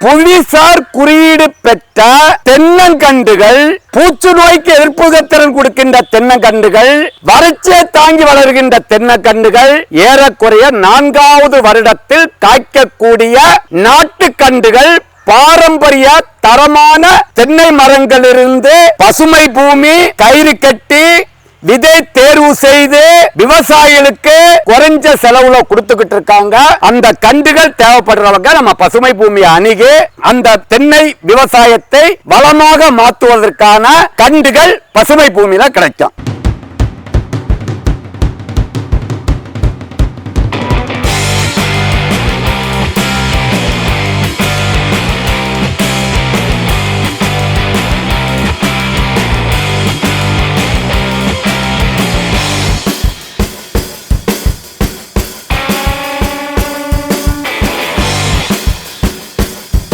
புவிசார் குறியீடு பெற்ற தென்னங்கண்டுகள் பூச்சு நோய்க்கு எதிர்ப்பு திறன் கொடுக்கின்ற தென்னங்கண்டுகள் வறட்சியை தாங்கி வளர்கின்ற தென்னங்கண்டுகள் ஏறக்குறைய நான்காவது வருடத்தில் காய்க்கக்கூடிய நாட்டுக்கண்டுகள் பாரம்பரிய தரமான தென்னை மரங்களிலிருந்து பசுமை பூமி கயிறு கட்டி விதை தேர்வு செய்து விவசாயிகளுக்கு குறைஞ்ச செலவுல கொடுத்துக்கிட்டு இருக்காங்க. அந்த கண்டுகள் தேவைப்படுறவங்க நம்ம பசுமை பூமியை அணுகி அந்த தென்னை விவசாயத்தை வளமாக மாற்றுவதற்கான கண்டுகள் பசுமை பூமியில கிடைக்கும்.